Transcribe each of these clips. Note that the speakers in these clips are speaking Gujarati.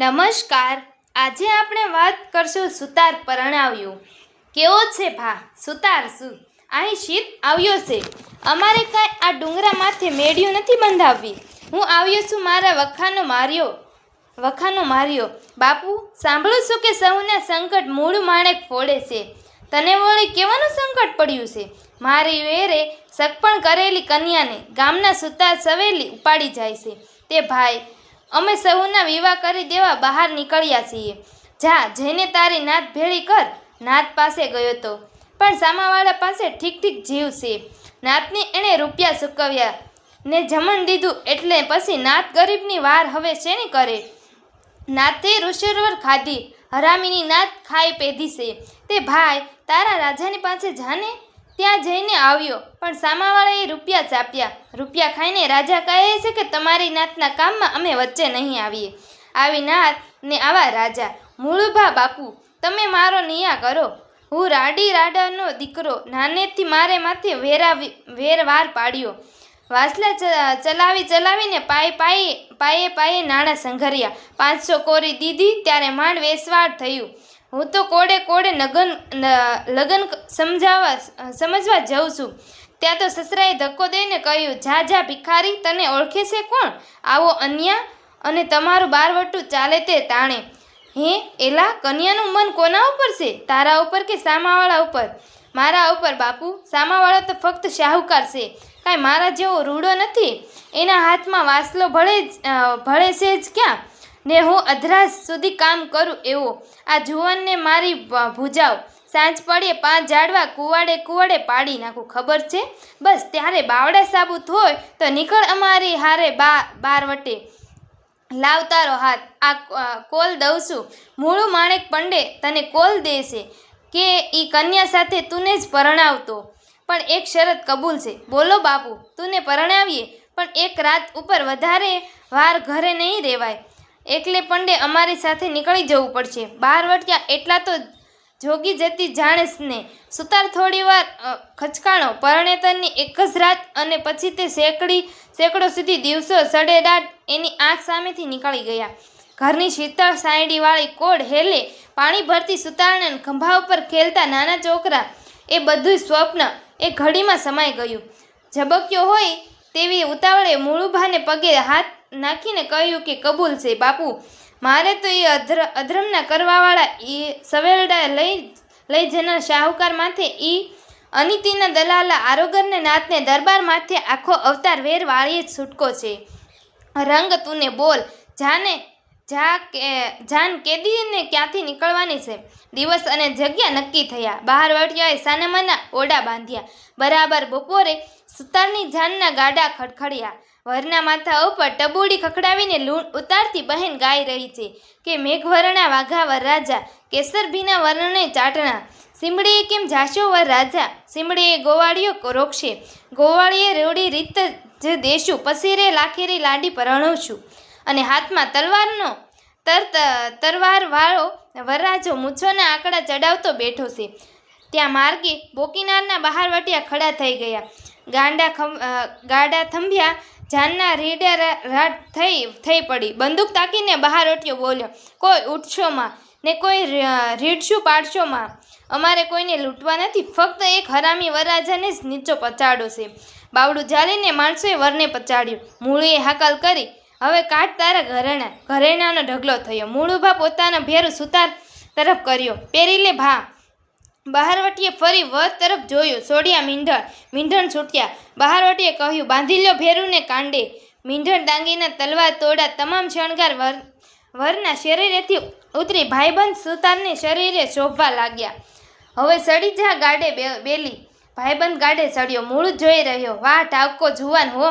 નમસ્કાર. આજે આપણે વાત કરશું સુતાર પરણાવ્યું. કેવો છે ભા? સુતાર શું? અહીં શીત આવ્યો છે. અમારે કાંઈ આ ડુંગરા માથે મેળ્યું નથી બંધાવવી હું આવ્યો છું મારા વખાનો માર્યો. વખાનો માર્યો. બાપુ, સાંભળું છું કે સૌના સંકટ મૂળ માણેક ફોડે છે. તને વળી કેવાનું સંકટ પડ્યું છે? મારી વેરે સગપણ કરેલી કન્યાને ગામના સુતાર સવેલી ઉપાડી જાય છે. તે ભાઈ અમે સૌના વિવાહ કરી દેવા બહાર નીકળ્યા છીએ. જા જઈને તારી નાત ભેળી કર. નાત પાસે ગયો તો. પણ સામાવાળા પાસે ઠીક ઠીક જીવ છે. નાતને એણે રૂપિયા ચૂકવ્યા. ને જમણ દીધું એટલે પછી નાત ગરીબની વાર હવે શેની કરે? નાતે ઋષિવર ખાધી. હરામીની નાત ખાઈ પેધી છે. તે ભાઈ, તારા રાજાની પાસે જાને? ત્યાં જઈને આવ્યો. પણ સામાવાળાએ રૂપિયા ચાપ્યા. રૂપિયા ખાઈને રાજા કહે છે કે તમારી નાતના કામમાં અમે વચ્ચે નહીં આવીએ. આવી નાત ને આવા રાજા. મૂળભા બાપુ, તમે મારો નિયા કરો. હું રાડી રાડાનો દીકરો. નાનેથી મારે માથે વેરા વેરવાર પાડ્યો. વાસલા ચલાવી, ચલાવીને પાયે પાયે પાયે પાયે નાણાં સંઘર્યા. પાંચસો કોરી દીધી, ત્યારે માંડ વેસવાડ થયું. હું તો કોડે કોડે નગન લગ્ન સમજાવવા સમજવા જઉં છું. ત્યાં તો સસરાએ ધક્કો દઈને કહ્યું, જા જા, ભિખારી, તને ઓળખે છે કોણ? આવો અન્યા અને તમારું બારવટું ચાલે તે તાણે. હે, એલા, કન્યાનું મન કોના ઉપર છે? તારા ઉપર કે સામાવાળા ઉપર? મારા ઉપર, બાપુ. સામાવાળા તો ફક્ત શાહુકાર છે. કાંઈ મારા જેવો રૂડો નથી? એના હાથમાં વાસલો ભળે ભળે છે જ ક્યાં? ને હું અધરાસ સુધી કામ કરું એવો. આ જુવાનને મારી ભૂજાવ સાંજ પડે પાંચ ઝાડવા કુવાડે કુવાડે પાડી નાખું. ખબર છે? બસ, ત્યારે બાવડા સાબુત હોય તો નીકળ અમારી હારે બા, બાર વટે. લાવ તારો હાથ. આ કોલ દઉં છું. મૂળું માણેક પંડે તને કોલ દેશે કે એ કન્યા સાથે તુને જ પરણાવતો. પણ એક શરત કબૂલ છે. બોલો બાપુ, તુને પરણાવીએ? પણ એક રાત ઉપર વધારે વાર ઘરે નહીં રહેવાય એકલે પંડે અમારી સાથે નીકળી જવું પડશે. બાર વટ્યા એટલા તો જોગી જતી જાણેશ ને. સુતાર થોડીવાર ખચકાણો. પરણેતરની એક જ રાત અને પછી તે સેકડી, સેંકડો સુધી દિવસો સડેડાટ એની આંખ સામેથી નીકળી ગયા. ઘરની શીતળ સાયડીવાળી કોડ હેલે પાણી ભરતી સુતારને ખંભા ઉપર ખેલતા નાના છોકરા એ બધું સ્વપ્ન એ ઘડીમાં સમાઈ ગયું. ઝબક્યો હોય તેવી ઉતાવળે મૂળુભાને પગે હાથ નાખીને કહ્યું કે કબૂલ છે, બાપુ. મારે તો એ અધ્ર, અધર્મના કરવાવાળા એ સવેલડા લઈ લઈ જનાર શાહુકાર માથે એ અનિતિના દલાલા આરોગરને નાથને દરબાર માથે આખો અવતાર વેર વાળીએ છૂટકો છે. રંગ તુને બોલ. જાને, જા કે, જાન કેદીને ક્યાંથી નીકળવાની છે? દિવસ અને જગ્યા નક્કી થયા. બહાર વટિયાએ સાનામાના ઓડા બાંધ્યા. બરાબર બપોરે સુતારની જાનના ગાડા ખડખડ્યા. વરના માથા ઉપર ટબુડી ખખડાવીને લૂણ ઉતારતી બહેન ગાઈ રહી છે કે મેઘવરણા વાઘા વર રાજા, કેસરભીના વર્ણને ચાટણા. સિમડીએ કેમ જાશો વર રાજા? સિમડીએ ગોવાળીઓ રોકશે? ગોવાળીએ રેવડી રીત જ દેશું, પસીરે લાખેરી લાડી પરણું અને હાથમાં તલવારનો તર તરવારવાળો વરરાજો મૂછોના આંકડા ચડાવતો બેઠો છે. ત્યાં માર્ગે બોકીનારના બહાર વટિયા ખડા થઈ ગયા. ગાંડા ગાડા થંભ્યા જાનના રીડે રાટ થઈ થઈ પડી. બંદૂક તાકીને બહાર વટ્યો બોલ્યો, કોઈ ઉઠશો માં? ને કોઈ રીડશું પાડશો માં? અમારે કોઈને લૂંટવા નથી. ફક્ત એક હરામી વરરાજાને જ નીચો પચાડો છે. બાવડું જાલીને માણસોએ વરને પચાડ્યું. મૂળીએ હાકલ કરી. હવે કાટ તારા ઘરેણા, ઘરેણાનો ઢગલો થયો. મૂળુભા પોતાના ભેરું સુતાર તરફ કર્યો. પેરીલે ભા બહારવટીએ ફરી વધ તરફ જોયું. સોડિયા મીંઢણ મીંઢણ છૂટ્યા. બહારવટીએ કહ્યું બાંધી લ્યો ભેરુને કાંડે. મીંઢણ દાંગીના તલવાર તોડા તમામ શણગાર વર, વરના શરીરેથી ઉતરી ભાઈબંધ સુતારને શરીરે શોભવા લાગ્યા. હવે સડી જા ગાડે બેલી. ભાઈબંધ ગાડે સડ્યો. મૂળ જોઈ રહ્યો. વાહ ટાવકો જુવાન હો.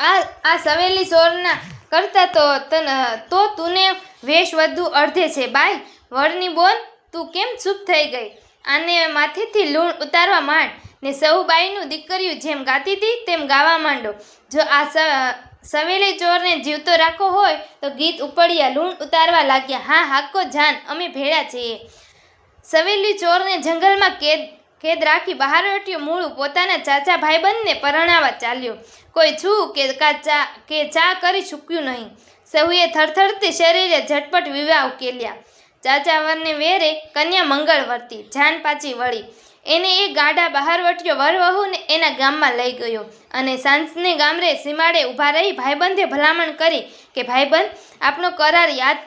આ આ સવેલી સોરના કરતા તો તન, તો તુને વેશ વધુ અડધે છે. બાય વળની બોન તું કેમ ચૂપ થઈ ગઈ? આને માથેથી લૂણ ઉતારવા માંડ. ને સૌ બાઈનું દીકરીયું જેમ ગાતી હતી તેમ ગાવા માંડો. જો આ સવેલી ચોરને જીવતો રાખો હોય, તો ગીત ઉપડ્યા લૂણ ઉતારવા લાગ્યા. હા, હાકો જાન, અમે ભેળા છીએ. સવેલી ચોરને જંગલમાં કેદ કેદ રાખી બહાર હટ્યો મૂળું પોતાના ચાચા ભાઈબંધને પરણાવવા ચાલ્યો. કોઈ છું કે કા ચા, કે ચા કરી ચૂક્યું નહીં. સહુએ થરથરતી શરીરે ઝટપટ વિવાહ ઉકેલ્યા. ચાચાવરને વેરે કન્યા મંગળ વર્તી, જાન પાછી વળી. એને એ ગાડા બહાર વટ્યો વર વહુને એના ગામમાં લઈ ગયો અને સાંજને ગામરે સીમાડે ઊભા રહી ભાઈબંધે ભલામણ કરી કે, ભાઈબંધ આપણો કરાર યાદ